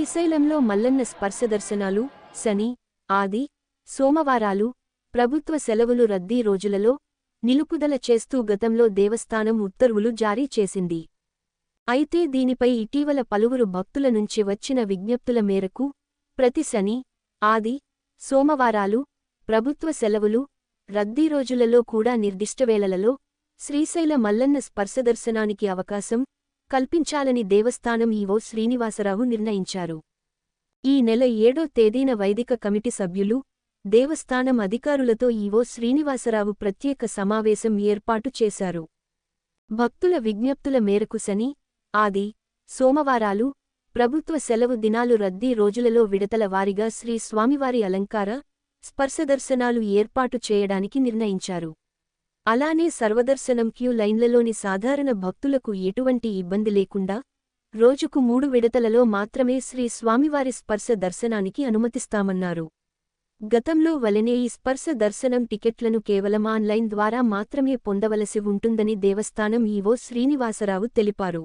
శ్రీశైలంలో మల్లన్న స్పర్శ దర్శనాలు శని ఆది సోమవారాలు ప్రభుత్వ సెలవులు రద్దీ రోజులలో నిలుపుదల చేస్తూ గతంలో దేవస్థానం ఉత్తర్వులు జారీ చేసింది. అయితే దీనిపై ఇటీవల పలువురు భక్తుల నుంచి వచ్చిన విజ్ఞప్తుల మేరకు ప్రతి శని ఆది సోమవారాలు ప్రభుత్వ సెలవులు రద్దీ రోజులలో కూడా నిర్దిష్టవేళలలో శ్రీశైల మల్లన్న స్పర్శదర్శనానికి అవకాశం కల్పించాలని దేవస్థానం ఈవో శ్రీనివాసరావు నిర్ణయించారు. ఈ నెల ఏడో తేదీన వైదిక కమిటీ సభ్యులు దేవస్థానం అధికారులతో ఈవో శ్రీనివాసరావు ప్రత్యేక సమావేశం ఏర్పాటు చేశారు. భక్తుల విజ్ఞప్తుల మేరకు శని ఆది సోమవారాలు ప్రభుత్వ సెలవు దినాలు రద్దీ రోజులలో విడతల వారిగా శ్రీ స్వామివారి అలంకార స్పర్శదర్శనాలు ఏర్పాటు చేయడానికి నిర్ణయించారు. అలానే సర్వదర్శనం క్యూ లైన్లలోని సాధారణ భక్తులకు ఎటువంటి ఇబ్బంది లేకుండా రోజుకు మూడు విడతలలో మాత్రమే శ్రీ స్వామివారి స్పర్శ దర్శనానికి అనుమతిస్తామన్నారు. గతంలో వలనే ఈ స్పర్శ దర్శనం టికెట్లను కేవలం ఆన్లైన్ ద్వారా మాత్రమే పొందవలసి ఉంటుందని దేవస్థానం ఈవో శ్రీనివాసరావు తెలిపారు.